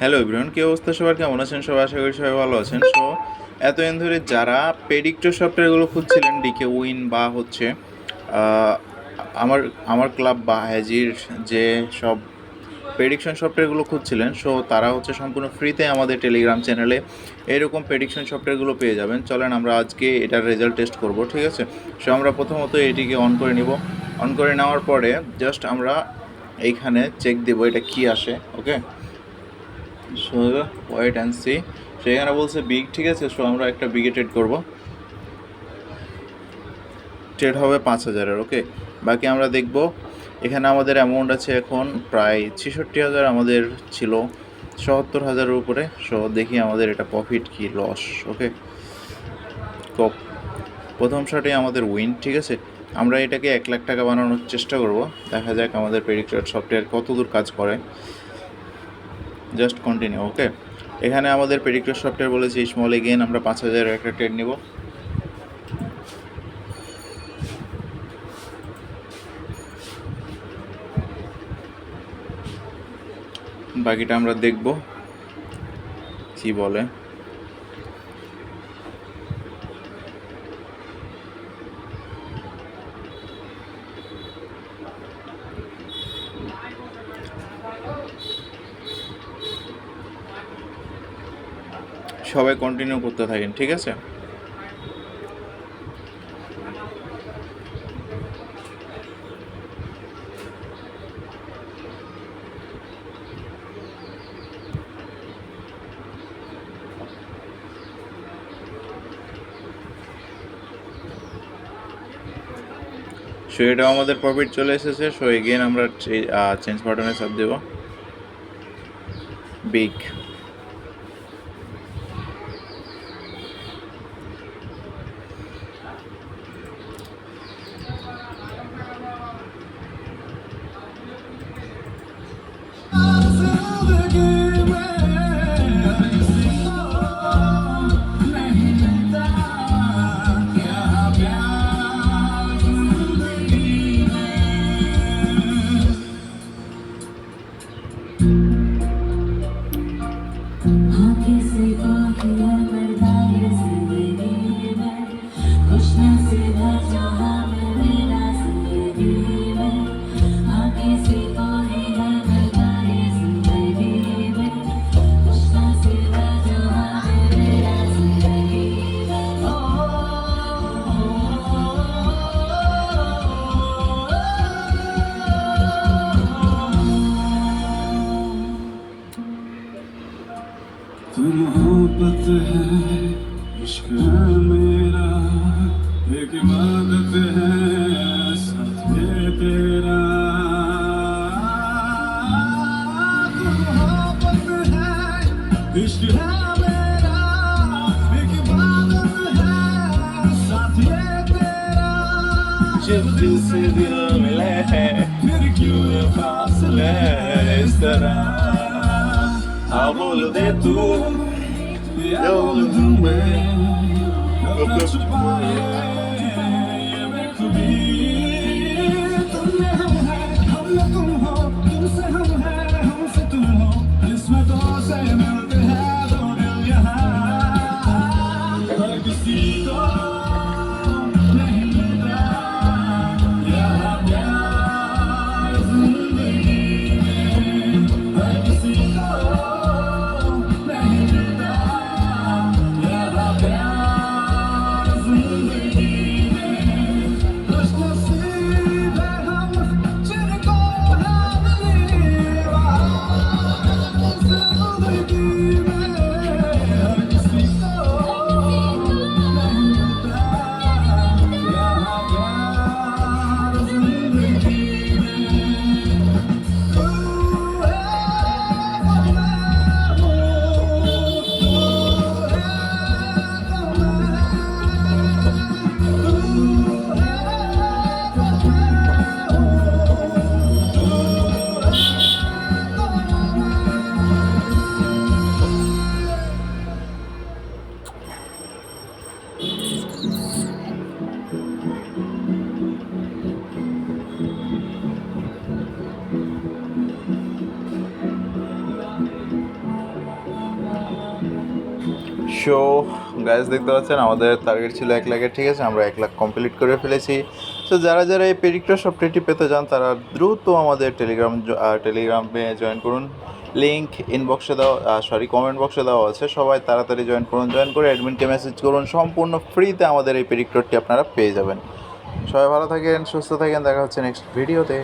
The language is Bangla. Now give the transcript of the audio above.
হ্যালো এভরিওয়ান কি অবস্থা সবার? কেমন আছেন সবাই? আশা করি সবাই ভালো আছেন। সো এতদিন ধরে যারা পেডিক্টর সফটওয়্যারগুলো খুঁজছিলেন ডিকে উইন বা হচ্ছে আমার আমার ক্লাব বা হ্যাজির যে সব প্রেডিকশন সফটওয়্যারগুলো খুঁজছিলেন সো তারা হচ্ছে সম্পূর্ণ ফ্রিতে আমাদের টেলিগ্রাম চ্যানেলে এরকম প্রেডিকশন সফটওয়্যারগুলো পেয়ে যাবেন। চলেন আমরা আজকে এটার রেজাল্ট টেস্ট করব, ঠিক আছে? সো আমরা প্রথমত এটিকে অন করে নিব। অন করে নেওয়ার পরে জাস্ট আমরা এইখানে চেক দেবো এটা কি আসে okay so wait and see সেখানে বলছে বিগ ঠিক আছে? সো আমরা একটা বিগে ট্রেড করব। ট্রেড হবে পাঁচ হাজারের ওকে বাকি আমরা দেখব। এখানে আমাদের অ্যামাউন্ট আছে এখন প্রায় ছেষট্টি হাজার, আমাদের ছিল সত্তর হাজারের উপরে। সো দেখি আমাদের এটা প্রফিট কি লস ওকে কপ প্রথম শটে আমাদের উইন ঠিক আছে? আমরা এটাকে এক লাখ টাকা বানানোর চেষ্টা করব। দেখা যাক আমাদের প্রেডিক্টর সফটওয়্যার কত দূর কাজ করে। জাস্ট কন্টিনিউ ওকে এখানে আমাদের পেডিক্টর সফটওয়্যার বলেছে স্মল এগেন আমরা পাঁচ হাজারের একটা ট্রেড নেব। বাকিটা আমরা দেখব, কি বলে? সবাই কন্টিনিউ করতে থাকেন, ঠিক আছে? সো এটাও আমাদের প্রফিট চলে এসেছে। সো এগেন আমরা চেঞ্জ বাটনে চাপ দেব। Big you. इश्क मेरा एक इबादत है साथ ये तेरा तू है इश्क है है दिल से दिल मिले हैं फिर क्यों फासले इस तरह हाँ बोल दे तू I'm not gonna you say I'm high, I'm set to hold, I'm so gas দেখতে পাচ্ছেন, আমাদের টার্গেট ছিল এক লাখের, ঠিক আছে? আমরা এক লাখ কমপ্লিট করে ফেলেছি। তো যারা যারা এই পেডিক্টর সফটওয়্যারটি পেতে চান, তারা দ্রুত আমাদের টেলিগ্রাম টেলিগ্রামে জয়েন করুন। লিঙ্ক ইনবক্সে দেওয়া সরি কমেন্ট বক্সে দেওয়া আছে। সবাই তাড়াতাড়ি জয়েন করুন জয়েন করে অ্যাডমিনকে মেসেজ করুন। সম্পূর্ণ ফ্রিতে আমাদের এই পেডিক্টরটি আপনারা পেয়ে যাবেন। সবাই ভালো থাকেন, সুস্থ থাকেন। দেখা হচ্ছে নেক্সট ভিডিওতে